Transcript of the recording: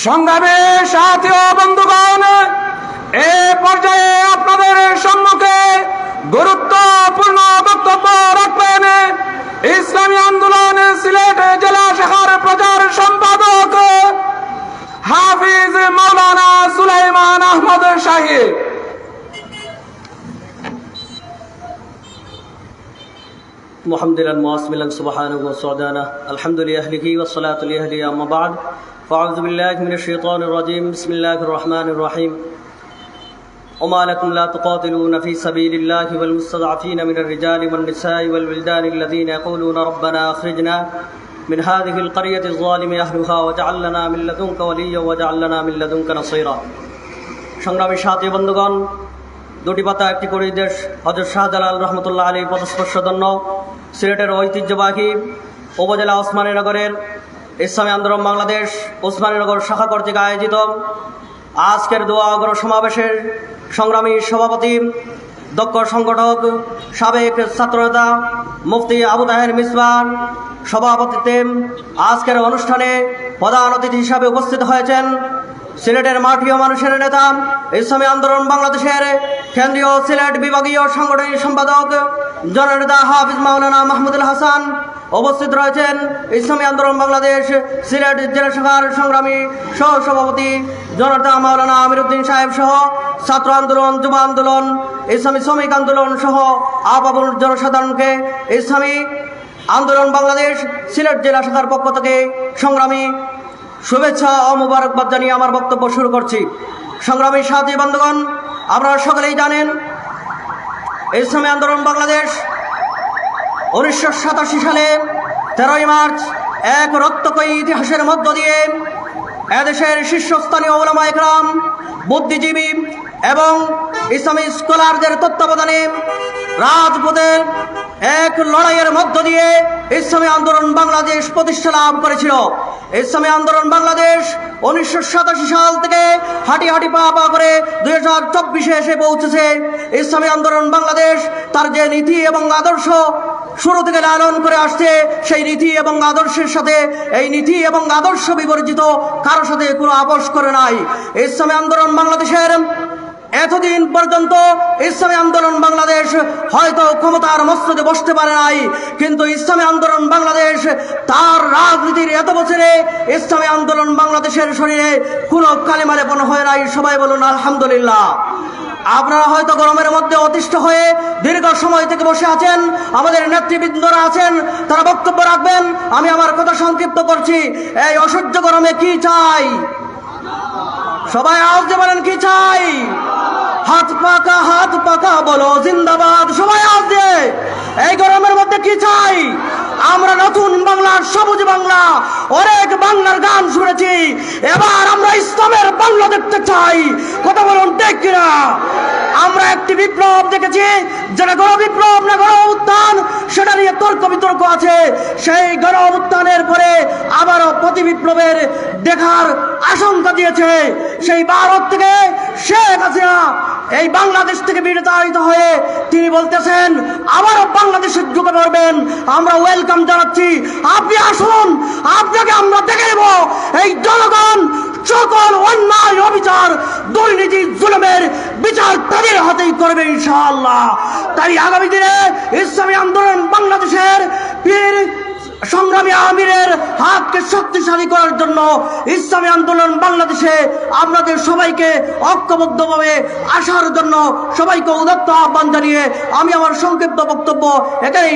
সংগ্রামে সাথী বন্ধুগণ, এ পর্যায়ে আপনাদের সম্মুখে গুরুত্বপূর্ণ বক্তব্য রাখবেন। ইসলামী আন্দোলন সিলেট জেলা শাখার প্রচার সম্পাদক হাফিজ মৌলানা সুলাইমান আহমদ শাহী। محمدا مواصلا سبحانه وسعدانه الحمد لأهله والصلاة لأهله أما بعد فأعوذ بالله من الشيطان الرجيم بسم الله الرحمن الرحيم وما لكم لا تقاتلون في سبيل الله والمستضعفين من الرجال والنساء والولدان الذين يقولون ربنا أخرجنا من هذه القرية الظالم أهلها واجعل لنا من لدنك وليا واجعل لنا من لدنك نصيرا সংগ্রামী সাথী বন্ধুগণ দুটি পাতা একটি করে দেশ হজরত শাহজালাল রহমতুল্লাহ আলী পদস্পর্শদন্য সিলেটের ঐতিহ্যবাহী উপজেলা ওসমানীনগরের ইসলামী আন্দোলন বাংলাদেশ ওসমানীনগর শাখা কর্তৃক আয়োজিত আজকের দোয়া অগ্র সমাবেশের সংগ্রামী সভাপতি, দক্ষ সংগঠক, সাবেক ছাত্রনেতা মুফতি আবু তাহের মিসবার সভাপতিত্বে আজকের অনুষ্ঠানে প্রধান অতিথি হিসাবে উপস্থিত হয়েছেন সিলেটের মাঠীয় মানুষের নেতা, ইসলামী আন্দোলন বাংলাদেশের কেন্দ্রীয় সিলেট বিভাগীয় সাংগঠনিক সম্পাদক, জননেতা হাফিজ মাওলানা মাহমুদুল হাসান উপস্থিত রয়েছেন। ইসলামী আন্দোলন বাংলাদেশ সিলেট জেলা শাখার সংগ্রামী সহ সভাপতি জনতা মাওলানা আমিরুদ্দিন সাহেব সহ ছাত্র আন্দোলন, যুব আন্দোলন, ইসলামী শ্রমিক আন্দোলন সহ আপাবল জনসাধারণকে ইসলামী আন্দোলন বাংলাদেশ সিলেট জেলা শাখার পক্ষ থেকে সংগ্রামী শুভেচ্ছা ও মুবারকবাদ জানিয়ে আমার বক্তব্য শুরু করছি। সংগ্রামী সাথী বন্ধুগণ, আপনারা সকলেই জানেন, ইসলামী আন্দোলন বাংলাদেশ উনিশশো সাতাশি সালে তেরোই মার্চ এক রক্তকয়ী ইতিহাসের মধ্য দিয়ে এদেশের শীর্ষস্থানীয় ওলামা একরাম, বুদ্ধিজীবী এবং ইসলামী স্কলারদের তত্ত্বাবধানে রাজপথের এক লড়াইয়ের মধ্য দিয়ে ইসলামী আন্দোলন বাংলাদেশ প্রতিষ্ঠা লাভ করেছিল। ইসলামী আন্দোলন বাংলাদেশ উনিশশো সাতাশি সাল থেকে হাঁটি হাঁটি পা পা করে দুই হাজার চব্বিশে এসে পৌঁছেছে। ইসলামী আন্দোলন বাংলাদেশ তার যে নীতি এবং আদর্শ শুরু থেকে লালন করে আসছে, সেই নীতি এবং আদর্শের সাথে এই নীতি এবং আদর্শ বিবর্জিত কারোর সাথে কোনো আপোষ করে নাই। ইসলামী আন্দোলন বাংলাদেশের এতদিন পর্যন্ত ইসলামী আন্দোলন বাংলাদেশ হয়তো ক্ষমতার মস্তকে বসতে পারে নাই, কিন্তু ইসলামী আন্দোলন বাংলাদেশ তার রাজনীতির এত বছরে ইসলামী আন্দোলন বাংলাদেশের শরীরে কোনো কালিমা লেপন হয় নাই। সবাই বলুন, আলহামদুলিল্লাহ। আপনারা হয়তো গরমের মধ্যে অতিষ্ঠ হয়ে দীর্ঘ সময় থেকে বসে আছেন, আমাদের নেতৃবৃন্দরা আছেন, তারা বক্তব্য রাখবেন। আমি আমার কথা সংক্ষিপ্ত করছি। এই অসহ্য গরমে কি চাই? সবাই আওয়াজ বলেন, কি চাই? হাত পাকা হাত পাকা বলো, জিন্দাবাদ। সবাই দিয়ে। এই গরমের মধ্যে কি চাই? আমরা নতুন বাংলার সবুজ বাংলা, অনেক বাংলার গান শুনেছি। এবার আমরা ইসলামের বাংলা দেখতে চাই। কথা বলুন, ঠিক কিনা? আমরা একটি বিপ্লব দেখেছি, যেটা গণ বিপ্লব না গণ উত্থান সেটা নিয়ে তর্ক বিতর্ক আছে। সেই গণ উত্থানের পরে আবারও প্রতি বিপ্লবের দেখার আশঙ্কা দিয়েছে। সেই ভারত থেকে শেখ হাসিনা এই বাংলাদেশ থেকে হয়ে তিনি বলতেছেন, আবারও বাংলাদেশের আমরা ওয়েলকাম জানাচ্ছি। আপনি আসুন, আপনাকে আমরা দেখে এই জনগণ সকল অন্যায়, অবিচার, দুর্নীতি, জুলুমের বিচার তাদের হাতেই করবে ইনশাআল্লাহ। তাই আগামী দিনে ইসলামী সংগ্রামী আমিরের হাতকে শক্তিশালী করার জন্য ইসলামী আন্দোলন বাংলাদেশে আপনাদের সবাইকে ঐক্যবদ্ধভাবে আসার জন্য সবাইকে উদত্ত আহ্বান জানিয়ে আমি আমার সংক্ষিপ্ত বক্তব্য এখানেই